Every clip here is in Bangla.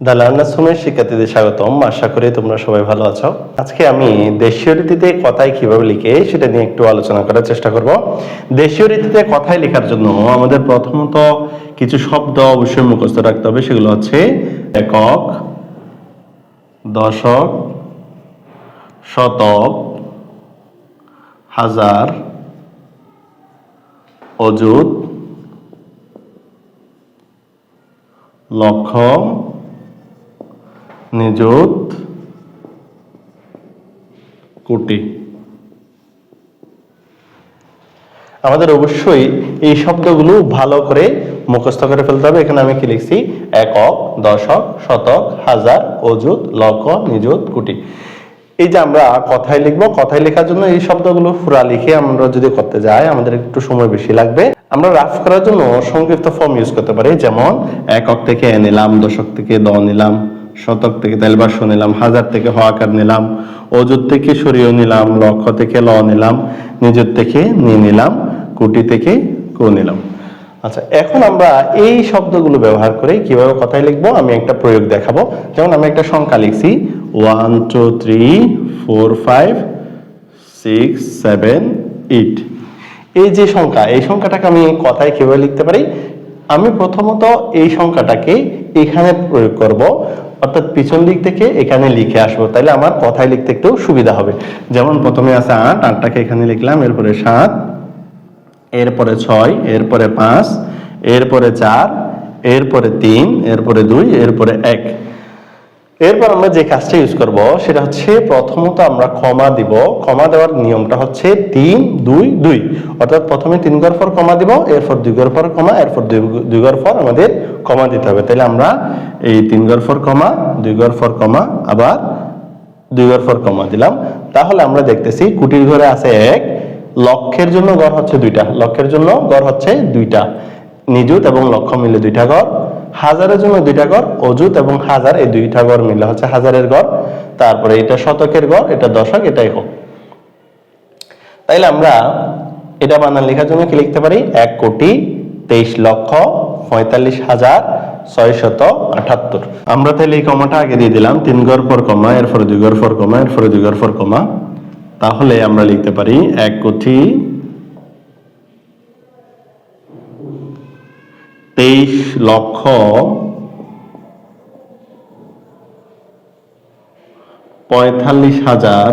দ্য লার্নার্স হোমের শিক্ষার্থীদের স্বাগতম। আশা করি তোমরা সবাই ভালো আছো। আজকে আমি দেশীয় রীতিতে কথায় কীভাবে লিখে সেটা নিয়ে একটু আলোচনা করার চেষ্টা করব। দেশীয় রীতিতে কথায় লেখার জন্য আমাদের প্রথমত কিছু শব্দ অবশ্যই মুখস্থ রাখতে হবে। সেগুলো হচ্ছে একক, দশক, শতক, হাজার, অযুত, লক্ষ নিযুত কোটি। আমাদের অবশ্যই এই শব্দগুলো ভালো করে মুখস্থ করে ফেলতে হবে। এখানে আমি কি লিখছি? একক, দশক, শতক, হাজার, অযুত, লক্ষ, নিযুত, কোটি। এই যে আমরা কথায় লিখব, কথায় লেখার জন্য এই শব্দগুলো ফুরা লিখে আমরা যদি করতে যাই, আমাদের একটু সময় বেশি লাগবে। আমরা রাফ করার জন্য সংক্ষিপ্ত ফর্ম ইউজ করতে পারি, যেমন একক থেকে এ নিলাম, দশক থেকে দ নিলাম। শতক থেকে তেলবাস নিলাম, হাজার থেকে হওয়াকার নিলাম অজুত থেকে সরিয়ে নিলাম, লক্ষ থেকে ল নিলাম, নিজের থেকে নি নিলাম, কোটি থেকে কো নিলাম। আচ্ছা এখন আমরা এই শব্দগুলো ব্যবহার করে কীভাবে কথায় লিখব, আমি একটা প্রয়োগ দেখাবো। যেমন আমি একটা সংখ্যা লিখছি one two three four five six seven eight এই যে সংখ্যা, এই সংখ্যাটাকে আমি কথায় কীভাবে লিখতে পারি? আমি প্রথমত এই সংখ্যাটাকে এখানে প্রয়োগ করব অর্থাৎ পিছন দিক থেকে এখানে লিখে আসব। তাহলে আমার কথায় লিখতে একটু সুবিধা হবে। যেমন প্রথমে আছে আট, আটটাকে এখানে লিখলাম, এরপরে সাত, এরপরে ছয়, এরপরে পাঁচ, এরপরে চার, এরপরে তিন, এরপরে দুই, এরপরে এক। এরপর আমরা যে কাজটা ইউজ করব, সেটা হচ্ছে প্রথমত আমরা ক্ষমা দিব। ক্ষমা দেওয়ার নিয়মটা হচ্ছে তিন, দুই দুই। অর্থাৎ প্রথমে তিন ঘর পর কমা দিব, এরপর দুই ঘর পর কমা এরপর দুই- ঘর পর আমাদের ক্ষমা দিতে হবে। তাহলে আমরা এই তিন ঘর পর কমা দুই ঘর পর কমা আবার দুই ঘর পর কমা দিলাম। তাহলে আমরা দেখতেছি কুটির ঘরে আছে এক, লক্ষের জন্য গড় হচ্ছে দুইটা। লক্ষের জন্য গড় হচ্ছে দুইটা। নিযুত এবং লক্ষ মিলে দুইটা গড় হাজারের জন্য দুইটা গড় অযুত এবং হাজার, এই দুইটা গড় মিলে হচ্ছে হাজারের গড় তারপরে এটা শতকের গড় এটা দশক এটা একক তাইলে আমরা এটা বানান লেখার জন্য কি লিখতে পারি? এক কোটি তেইশ লক্ষ পঁয়তাল্লিশ হাজার ছয় শত আটাত্তর আমরা তাহলে এই কমাটা আগে দিয়ে দিলাম, তিন গড় পর কমা, এরপরে দুই গড় পর কমা, এরপরে দুই গড় পর কমা। তাহলে আমরা লিখতে পারি এক কোটি তেইশ লক্ষ পঁয়তাল্লিশ হাজার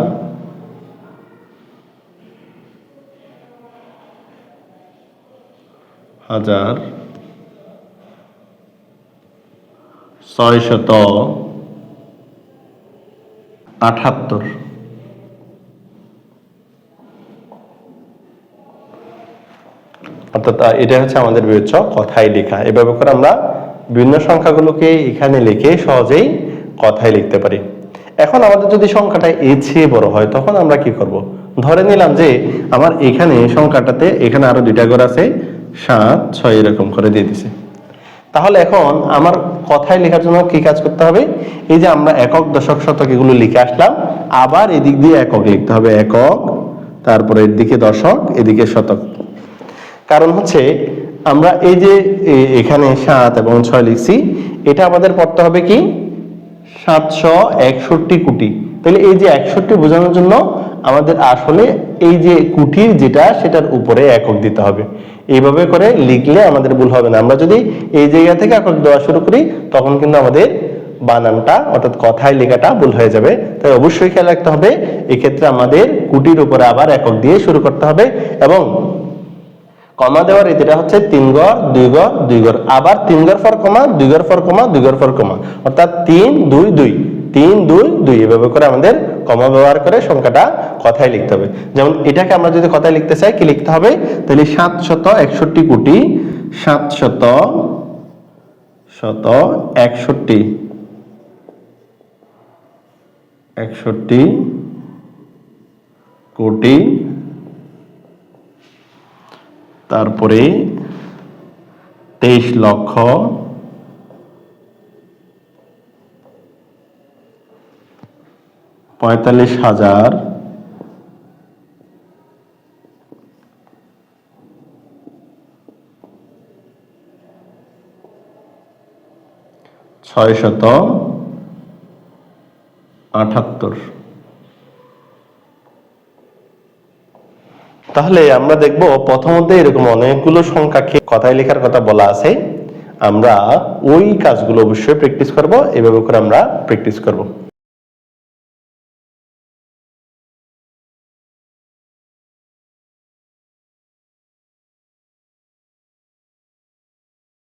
হাজার ছয় শত আটাত্তর অর্থাৎ এটা হচ্ছে আমাদের বিবেচ্য কথায় লেখা। এভাবে করে আমরা বিভিন্ন সংখ্যাগুলোকে এখানে লিখে সহজেই কথায় লিখতে পারি। এখন আমাদের যদি সংখ্যাটা এর চেয়ে বড় হয়, তখন আমরা কি করব? ধরে নিলাম যে আমার এখানে সংখ্যাটাতে এখানে আরও দুইটা ঘর আছে, সাত, ছয় এরকম করে দিয়ে দিছে। তাহলে এখন আমার কথায় লেখার জন্য কি কাজ করতে হবে? এই যে আমরা একক দশক শতক এগুলো লিখে আসলাম, আবার এদিক দিয়ে একক লিখতে হবে। একক, তারপরে এদিকে দশক, এদিকে শতক। কারণ হচ্ছে আমরা এই যে এখানে সাত এবং ছয় লিখছি, এটা আমাদের পড়তে হবে কি? সাতশো একষট্টি কোটি। তাহলে এই যে একষট্টি বোঝানোর জন্য আমাদের আসলে এই যে কুটির যেটা, সেটার উপরে একক দিতে হবে। এইভাবে করে লিখলে আমাদের ভুল হবে না। আমরা যদি এই জায়গা থেকে একক দেওয়া শুরু করি, তখন কিন্তু আমাদের বানানটা অর্থাৎ কথায় লেখাটা ভুল হয়ে যাবে। তাই অবশ্যই খেয়াল রাখতে হবে, এক্ষেত্রে আমাদের কুটির উপরে আবার একক দিয়ে শুরু করতে হবে এবং কমা দেওয়ার রীতিটা হচ্ছে তিন গড়, দুই গড় দুই গড়। আবার তিন গড় ফর কমা, দুই গড় ফর কমা, দুই গড় ফর কমা। অর্থাৎ তিন, দুই দুই। তিন, দুই দুই। এভাবে করে আমাদের কমা ব্যবহার করে সংখ্যাটা কথায় লিখতে হবে। যেমন এটাকে আমরা যদি কথায় লিখতে চাই, কি লিখতে হবে? তাহলে সাত শত একষট্টি কোটি সাত শত শত একষট্টি। একষট্টি কোটি তারপরে তেইশ লক্ষ পঁয়তাল্লিশ হাজার ছয় শত আটাত্তর। তাহলে আমরা দেখব প্রথমত এরকম অনেকগুলো সংখ্যাকে কথায় লেখার কথা বলা আছে। আমরা ওই কাজগুলো অবশ্যই প্র্যাকটিস করব, এভাবে করে আমরা প্র্যাকটিস করব।